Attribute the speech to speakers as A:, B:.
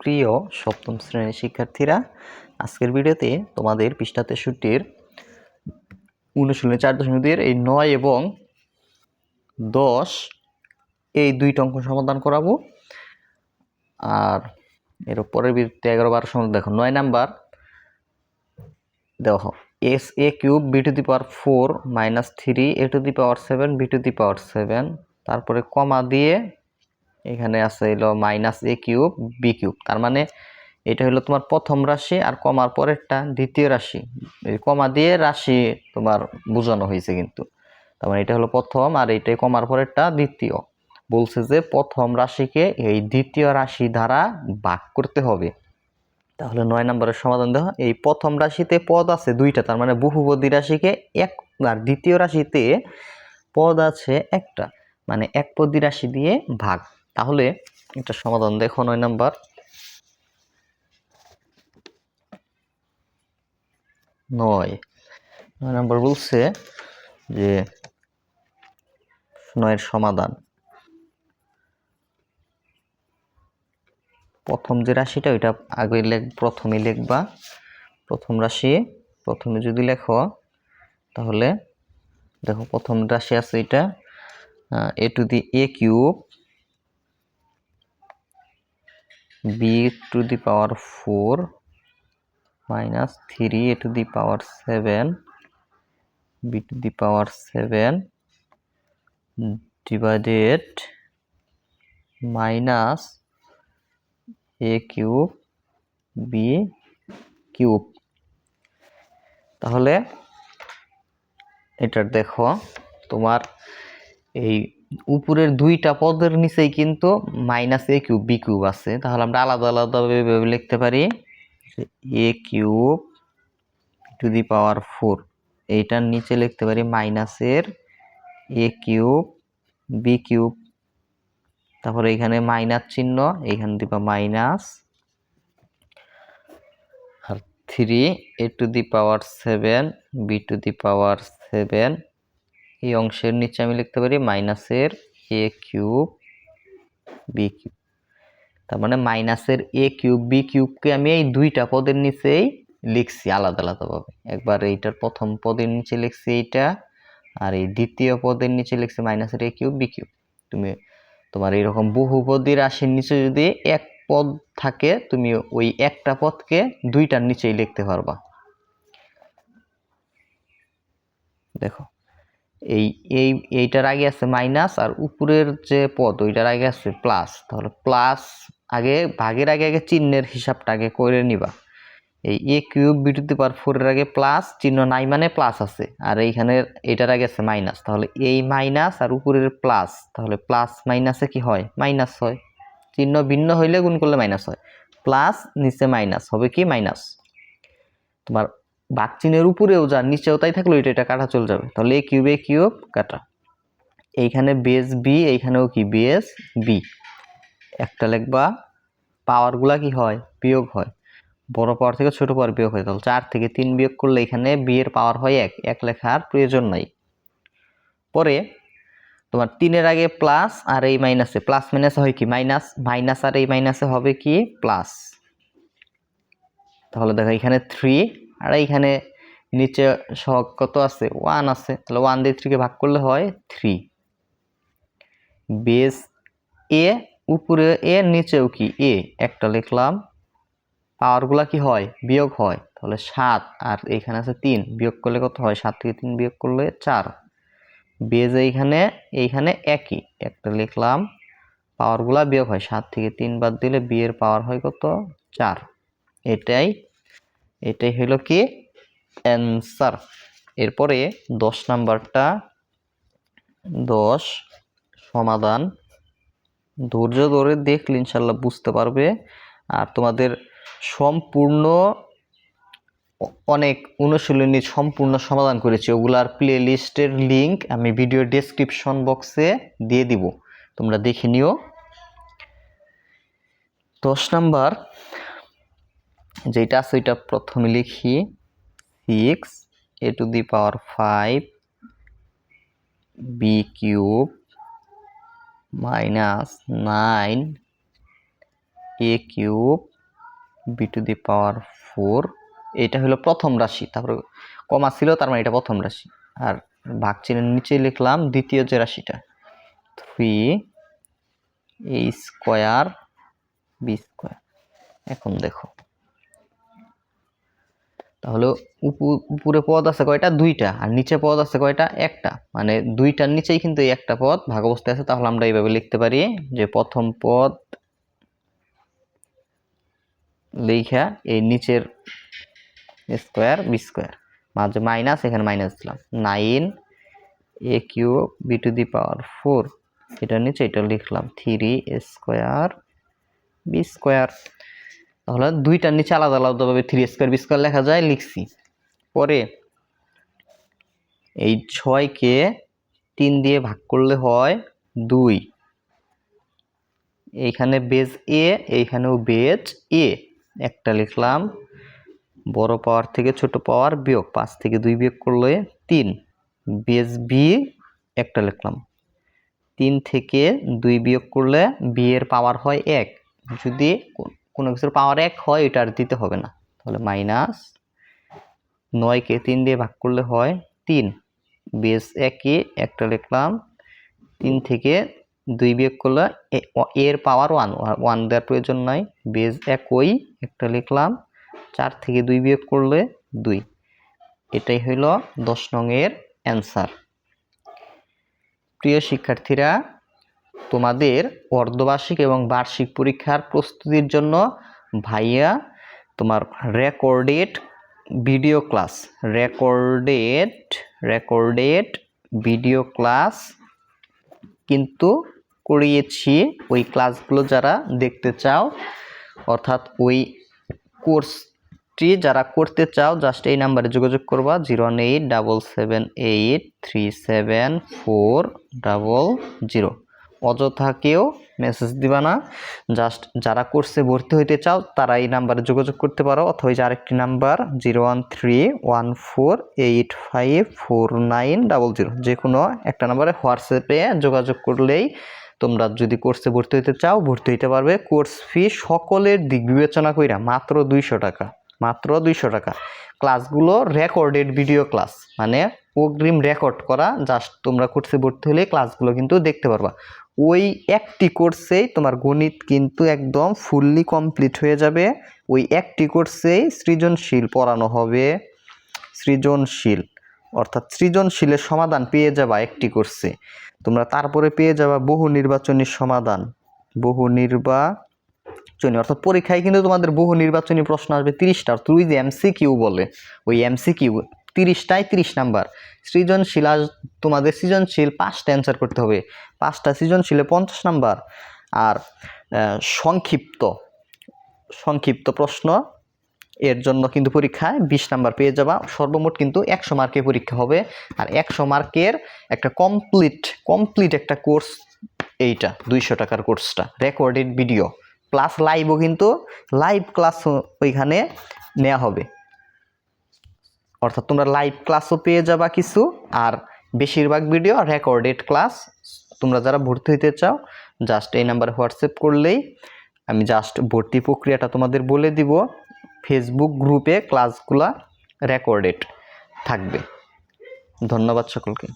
A: প্রিয় সপ্তম শ্রেণির শিক্ষার্থীরা, আজকের ভিডিওতে তোমাদের পৃষ্ঠা তেষট্টির অনুশীলনী চার দশমিক দুইয়ের এই নয় এবং দশ, এই দুইটা অঙ্ক সমাধান করাবো। আর এর পরের ভিত্তি এগারো বারো সময় দেখো নয় নাম্বার, দেখো, yes, a cube, b to the power four minus three, a to the power seven, b to the power seven, তারপরে কমা দিয়ে এখানে আছে হলো minus a cube b cube তার মানে এটা হলো তোমার প্রথম রাশি আর কমার পরেরটা দ্বিতীয় রাশি। কমা দিয়ে রাশি তোমার বোঝানো হয়েছে কিন্তু। তার মানে এটা হলো প্রথম আর এইটাই কমার পরেরটা দ্বিতীয়। বলছে যে প্রথম রাশিকে এই দ্বিতীয় রাশি দ্বারা ভাগ করতে হবে। তাহলে নয় নম্বরের সমাধান দেখো এই প্রথম রাশিতে পদ আছে দুইটা, তার মানে বহুপদী রাশিকে এক আর দ্বিতীয় রাশিতে পদ আছে একটা। মানে এক পদী রাশি দিয়ে ভাগ তাহলে এটা সমাধান, দেখো নয় নাম্বার। নয়। নয় নাম্বার বলছে যে নয়ের সমাধান। প্রথম যে রাশিটা, ওইটা আগে লেখ প্রথমে লিখবা। প্রথম রাশি, প্রথমে যদি লেখো, তাহলে দেখো প্রথম রাশি আছে এটা a to the a cube b to the power four minus three a to the power seven b to the power seven divided minus a cube b cube তাহলে এটার দেখো তোমার এই উপরের দুইটা পদের নিচেই কিন্তু minus a cube b cube আছে। তাহলে আমরা আলাদা আলাদাভাবে লিখতে পারি। A cube to the power four এইটার নিচে লিখতে পারি মাইনাসের এ কিউব বি কিউব তারপরে এখানে মাইনাস চিহ্ন এইখানে দিবা minus R three a to the power seven b to the power seven এই অংশের নিচে আমি লিখতে পারি মাইনাসের এ কিউব বি কিউব। তার মানে মাইনাসের এ কিউব বি কিউবকে আমি এই দুইটা পদের নিচেই লিখছি আলাদা আলাদাভাবে। একবার এইটার প্রথম পদের নিচে লিখছি এইটা আর এই দ্বিতীয় পদের নিচে লিখছি মাইনাসের এ কিউব বি কিউব। তুমি তোমার এইরকম বহুপদী রাশির নিচে যদি এক পদ থাকে, তুমি ওই একটা পদকে দুইটার নিচেই লিখতে পারবা। দেখো। এই এই, এইটার আগে আছে মাইনাস আর উপরের যে পদ, ওইটার আগে আছে প্লাস। তাহলে প্লাস আগে, ভাগের আগে আগে চিহ্নের হিসাবটা আগে করে নিবা। এই a cube b to the power ফোরের আগে প্লাস, চিহ্ন নাই মানে প্লাস আছে। আর এইখানে এটার আগে আছে মাইনাস। তাহলে এই মাইনাস আর উপরের প্লাস, তাহলে প্লাস মাইনাসে কি হয়? মাইনাস হয়। চিহ্ন ভিন্ন হইলে গুণ করলে মাইনাস হয়। প্লাস নিচে মাইনাস, হবে কি মাইনাস? তোমার বাক চিহ্নের উপরেও যা, নিচেও তাই থাকল এটা এটা কাটা চলে যাবে। তাহলে এ কিউব এ কিউব কাটা। এইখানে বেস বি এইখানেও কি? বেস বি একটা লিখবা পাওয়ারগুলা কি হয়? বিয়োগ হয়। বড় পাওয়ার থেকে ছোট পাওয়ার বিয়োগ হয়। তাহলে চার থেকে তিন বিয়োগ করলে এখানে বি এর পাওয়ার হয় এক। এক লেখার প্রয়োজন নাই। পরে, তোমার তিনের আগে প্লাস আর এই মাইনাসে প্লাস মাইনাসে হয় কি? মাইনাস মাইনাস আর এই মাইনাসে হবে কি? প্লাস তাহলে দেখো এখানে থ্রি আর এইখানে নিচে সহগ কত আছে? ওয়ান আছে। তাহলে ওয়ান দিয়ে থ্রিকে ভাগ করলে হয় থ্রি বেস এ উপরে এ নিচেও কি? এ একটা লিখলাম পাওয়ারগুলা কি হয়? বিয়োগ হয়। তাহলে সাত। আর এইখানে আছে তিন। বিয়োগ করলে কত হয়? সাত থেকে তিন বিয়োগ করলে চার। বেজ এইখানে এইখানে একই। একটা লিখলাম পাওয়ারগুলা বিয়োগ হয়। সাত থেকে তিন বাদ দিলে বিয়ের পাওয়ার হয় কত? চার। এটাই এটাই হলো কি? অ্যান্সার এরপরে দশ নাম্বারটা। দশ, সমাধান। ধৈর্য ধরে দেখলে ইনশাল্লাহ বুঝতে পারবে। আর তোমাদের সম্পূর্ণ অনেক অনুশীলনী সম্পূর্ণ সমাধান করেছি। ওগুলার প্লে লিস্টের লিঙ্ক আমি ভিডিও ডেসক্রিপশন বক্সে দিয়ে দিব। তোমরা দেখে নিও। দশ নাম্বার। যেটা আছে, ওইটা প্রথমে লিখি six a to the power five b cube minus nine a cube b to the power four এটা হলো প্রথম রাশি। তারপরে কমা ছিল, তার মানে এটা প্রথম রাশি। আর ভাগ চিহ্নের নিচে লিখলাম দ্বিতীয় যে রাশিটা। Three a square b square এখন দেখো। তাহলে উপু- উপরে পদ আছে কয়টা? দুইটা। আর নিচে পদ আছে কয়টা? একটা। মানে দুইটার নিচেই কিন্তু এই একটা পদ ভাগ অবস্থায় আছে। তাহলে আমরা এইভাবে লিখতে পারি যে প্রথম পদ লেখা এই নিচের স্কোয়ার বি স্কোয়ার মাঝে মাইনাস এখানে মাইনাস দিলাম। Nine a cube b to the power four এটার নিচে এটা লিখলাম। থ্রি স্কোয়ার বি স্কোয়ার তাহলে দুইটার নিচে আলাদা আলাদাভাবে থ্রি স্কোয়ার বি স্কোয়ার লেখা যায়, লিখছি। পরে এই ছয়কে তিন দিয়ে ভাগ করলে হয় দুই। এইখানে বেজ এ এইখানেও বেজ এ একটা লিখলাম, বড় পাওয়ার থেকে ছোট পাওয়ার বিয়োগ, পাঁচ থেকে দুই বিয়োগ করলে তিন। বেজ বি একটা লিখলাম। তিন থেকে দুই বিয়োগ করলে বি এর পাওয়ার হয় এক। যদি কোনো কিছুর পাওয়ার এক হয়, এটা আর দিতে হবে না। তাহলে মাইনাস নয়কে তিন দিয়ে ভাগ করলে হয় তিন। বেস একে একটা লিখলাম, তিন থেকে দুই বিয়োগ করলে এর পাওয়ার ওয়ান ওয়ান দেওয়ার প্রয়োজন নাই। বেস একই, একটা লিখলাম, চার থেকে দুই বিয়োগ করলে দুই। এটাই হইল দশ নং এর অ্যান্সার প্রিয় শিক্ষার্থীরা তোমাদের অর্ধবার্ষিক এবং বার্ষিক পরীক্ষার প্রস্তুতির জন্য ভাইয়া তোমার recorded video class, recorded recorded video class কিন্তু করিয়েছি। ওই ক্লাসগুলো যারা দেখতে চাও, অর্থাৎ ওই কোর্সটি যারা করতে চাও, জাস্ট এই নাম্বারে যোগাযোগ করবা, zero one eight double seven eight three seven four double zero. অযথা কেউ মেসেজ দিবা না। জাস্ট যারা কোর্সে ভর্তি হইতে চাও তারা এই নাম্বারে যোগাযোগ করতে পারো, অথবা যে আরেকটি number zero one three one four eight five four nine double zero যে কোনো একটা নাম্বারে হোয়াটসঅ্যাপে যোগাযোগ করলেই তোমরা যদি কোর্সে ভর্তি হইতে চাও, ভর্তি হইতে পারবে। কোর্স ফি সকলের দিক বিবেচনা কইরা মাত্র দুইশো টাকা, মাত্র দুইশো টাকা। ক্লাসগুলো রেকর্ডেড ভিডিও ক্লাস মানে অগ্রিম রেকর্ড করা। জাস্ট তোমরা কোর্সে ভর্তি হলে ক্লাসগুলো কিন্তু দেখতে পারবা। ওই একটি কোর্সেই তোমার গণিত কিন্তু একদম ফুললি কমপ্লিট হয়ে যাবে। ওই একটি কোর্সেই সৃজনশীল পড়ানো হবে। সৃজনশীল, অর্থাৎ সৃজনশীলের সমাধান পেয়ে যাবা একটি কোর্সে তোমরা তারপরে পেয়ে যাবা বহু নির্বাচনী সমাধান। বহু নির্বাচনী, অর্থাৎ পরীক্ষায় কিন্তু তোমাদের বহু নির্বাচনী প্রশ্ন আসবে তিরিশটা। তুই যে এমসি কিউ বলে, ওই এমসি কিউ তিরিশটায় তিরিশ নাম্বার। সৃজনশীল আজ তোমাদের সৃজনশীল পাঁচটা অ্যান্সার করতে হবে। পাঁচটা সৃজনশীলে পঞ্চাশ নাম্বার। আর সংক্ষিপ্ত সংক্ষিপ্ত প্রশ্ন, এর জন্য কিন্তু পরীক্ষায় বিশ নাম্বার পেয়ে যাবা। সর্বমোট কিন্তু একশো মার্কের পরীক্ষা হবে। আর একশো মার্কের একটা কমপ্লিট কমপ্লিট একটা কোর্স এইটা, দুইশো টাকার কোর্সটা রেকর্ডেড ভিডিও প্লাস লাইভও কিন্তু লাইভ ক্লাস ওইখানে নেওয়া হবে। অর্থাৎ তোমরা লাইভ ক্লাসও পেয়ে যাবা কিছু, আর বেশিরভাগ ভিডিও রেকর্ডেড ক্লাস তোমরা যারা ভর্তি হইতে চাও জাস্ট এই নাম্বারে হোয়াটসঅ্যাপ করলেই আমি জাস্ট ভর্তি প্রক্রিয়াটা তোমাদের বলে দিব। ফেসবুক গ্রুপে ক্লাসগুলা রেকর্ডেড থাকবে। ধন্যবাদ সকলকে।